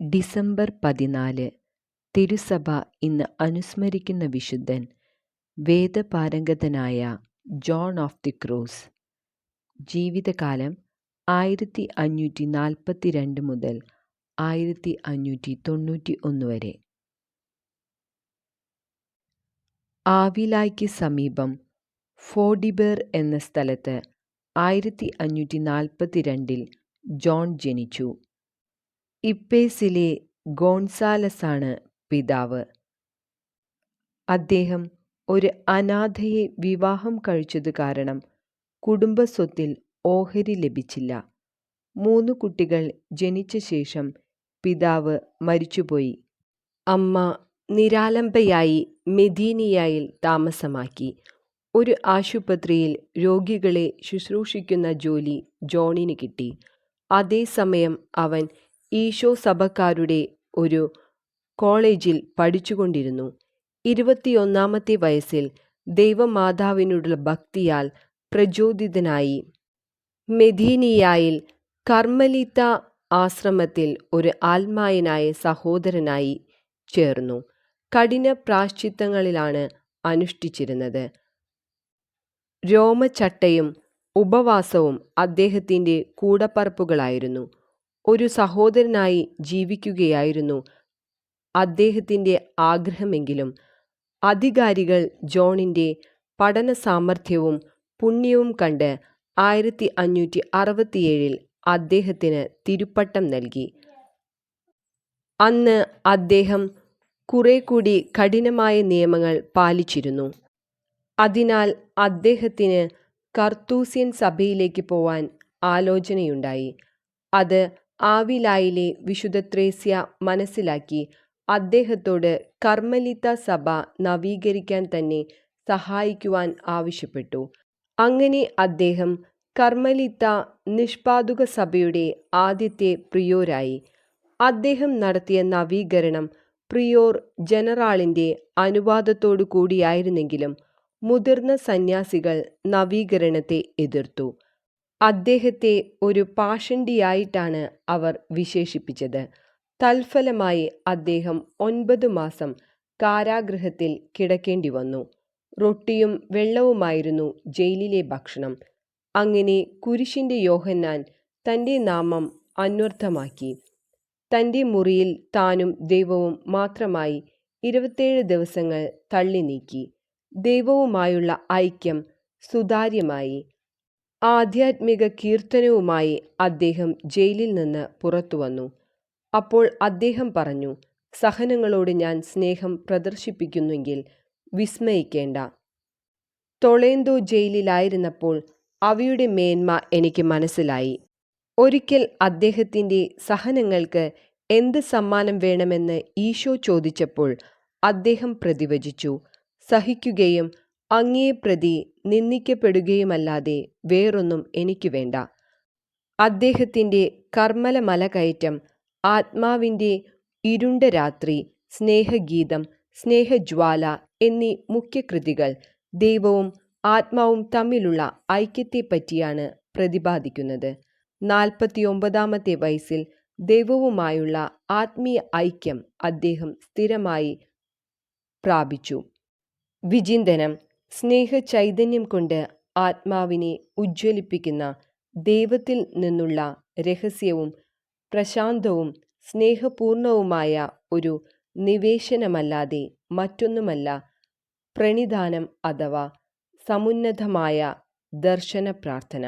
December പതിനാല് തിരുസഭ ഇന്ന് അനുസ്മരിക്കുന്ന വിശുദ്ധൻ വേദപാരംഗതനായ ജോൺ ഓഫ് ദി ക്രൂസ്. ജീവിതകാലം ആയിരത്തി അഞ്ഞൂറ്റി നാൽപ്പത്തി രണ്ട് മുതൽ ആയിരത്തി അഞ്ഞൂറ്റി തൊണ്ണൂറ്റി ഒന്ന് വരെ. ആവിലായ്ക്ക് സമീപം ഫോഡിബേർ എന്ന സ്ഥലത്ത് ആയിരത്തി അഞ്ഞൂറ്റി നാൽപ്പത്തി രണ്ടിൽ ജോൺ ജനിച്ചു. ഇപ്പേസിലെ ഗോൺസാലസാണ് പിതാവ്. അദ്ദേഹം ഒരു അനാഥയെ വിവാഹം കഴിച്ചതു കാരണം കുടുംബസ്വത്തിൽ ഓഹരി ലഭിച്ചില്ല. മൂന്ന് കുട്ടികൾ ജനിച്ച ശേഷം പിതാവ് മരിച്ചുപോയി. അമ്മ നിരാലംബയായി മെദീനിയായിൽ താമസമാക്കി. ഒരു ആശുപത്രിയിൽ രോഗികളെ ശുശ്രൂഷിക്കുന്ന ജോലി ജോണിന് കിട്ടി. അതേസമയം അവൻ ഈശോ സഭക്കാരുടെ ഒരു കോളേജിൽ പഠിച്ചുകൊണ്ടിരുന്നു. ഇരുപത്തിയൊന്നാമത്തെ വയസ്സിൽ ദൈവമാതാവിനോടുള്ള ഭക്തിയാൽ പ്രചോദിതനായി. മെദീനിയായിൽ കർമ്മലിത്ത ആശ്രമത്തിൽ ഒരു ആത്മായനായ സഹോദരനായി ചേർന്നു. കഠിന പ്രാശ്ചിത്തങ്ങളിലാണ് അനുഷ്ഠിച്ചിരുന്നത്. രോമചട്ടയും ഉപവാസവും അദ്ദേഹത്തിന്റെ കൂടപ്പറപ്പുകളായിരുന്നു. ഒരു സഹോദരനായി ജീവിക്കുകയായിരുന്നു. അദ്ദേഹത്തിന്റെ ആഗ്രഹമെങ്കിലും അധികാരികൾ ജോണിന്റെ പഠന സാമർഥ്യവും പുണ്യവും കണ്ട് ആയിരത്തി അഞ്ഞൂറ്റി അറുപത്തിയേഴിൽ അദ്ദേഹത്തിന് തിരുപ്പട്ടം നൽകി. അന്ന് അദ്ദേഹം കുറെ കൂടി കഠിനമായ നിയമങ്ങൾ പാലിച്ചിരുന്നു. അതിനാൽ അദ്ദേഹത്തിന് കർത്തൂസ്യൻ സഭയിലേക്ക് പോവാൻ ആലോചനയുണ്ടായി. അത് ആവിലായിലെ വിശുദ്ധ ത്രേസ്യ മനസ്സിലാക്കി അദ്ദേഹത്തോട് കർമ്മലിത്ത സഭ നവീകരിക്കാൻ തന്നെ സഹായിക്കുവാൻ ആവശ്യപ്പെട്ടു. അങ്ങനെ അദ്ദേഹം കർമ്മലിത്ത നിഷ്പാതുക സഭയുടെ ആദ്യത്തെ പ്രിയോരായി. അദ്ദേഹം നടത്തിയ നവീകരണം പ്രിയോർ ജനറാളിന്റെ അനുവാദത്തോടു കൂടിയായിരുന്നെങ്കിലും മുതിർന്ന സന്യാസികൾ നവീകരണത്തെ എതിർത്തു. അദ്ദേഹത്തെ ഒരു പാഷണ്ടിയായിട്ടാണ് അവർ വിശേഷിപ്പിച്ചത്. തൽഫലമായി അദ്ദേഹം ഒൻപത് മാസം കാരാഗൃഹത്തിൽ കിടക്കേണ്ടി വന്നു. റൊട്ടിയും വെള്ളവുമായിരുന്നു ജയിലിലെ ഭക്ഷണം. അങ്ങനെ കുരിശിന്റെ യോഹന്നാൻ തന്റെ നാമം അന്വർത്ഥമാക്കി. തന്റെ മുറിയിൽ താനും ദൈവവും മാത്രമായി ഇരുപത്തേഴ് ദിവസങ്ങൾ തള്ളി നീക്കി ദൈവവുമായുള്ള ഐക്യം സുതാര്യമായി. ആധ്യാത്മിക കീർത്തനവുമായി അദ്ദേഹം ജയിലിൽ നിന്ന് പുറത്തുവന്നു അപ്പോൾ അദ്ദേഹം പറഞ്ഞു സഹനങ്ങളോട് ഞാൻ സ്നേഹം പ്രദർശിപ്പിക്കുന്നെങ്കിൽ വിസ്മയിക്കേണ്ട. ടൊളേന്തോ ജയിലിലായിരുന്നപ്പോൾ അവയുടെ മേന്മ എനിക്ക് മനസ്സിലായി. ഒരിക്കൽ അദ്ദേഹത്തിന്റെ സഹനങ്ങൾക്ക് എന്ത് സമ്മാനം വേണമെന്ന് ഈശോ ചോദിച്ചപ്പോൾ അദ്ദേഹം പ്രതിവചിച്ചു. സഹിക്കുകയും അങ്ങേ പ്രതി നിന്ദിക്കപ്പെടുകയുമല്ലാതെ വേറൊന്നും എനിക്ക് വേണ്ട. അദ്ദേഹത്തിന്റെ കർമ്മല മലകയറ്റം ആത്മാവിന്റെ ഇരുണ്ട രാത്രി സ്നേഹഗീതം സ്നേഹജ്വാല എന്നീ മുഖ്യകൃതികൾ ദൈവവും ആത്മാവും തമ്മിലുള്ള ഐക്യത്തെപ്പറ്റിയാണ് പ്രതിപാദിക്കുന്നത്. നാൽപ്പത്തിയൊമ്പതാമത്തെ വയസ്സിൽ ദൈവവുമായുള്ള ആത്മീയ ഐക്യം അദ്ദേഹം സ്ഥിരമായി പ്രാപിച്ചു. വിചിന്തനം സ്നേഹചൈതന്യം കൊണ്ട് ആത്മാവിനെ ഉജ്ജ്വലിപ്പിക്കുന്ന ദൈവത്തിൽ നിന്നുള്ള രഹസ്യവും പ്രശാന്തവും സ്നേഹപൂർണവുമായ ഒരു നിവേശനമല്ലാതെ മറ്റൊന്നുമല്ല പ്രണിധാനം അഥവാ സമുന്നതമായ ദർശന പ്രാർത്ഥന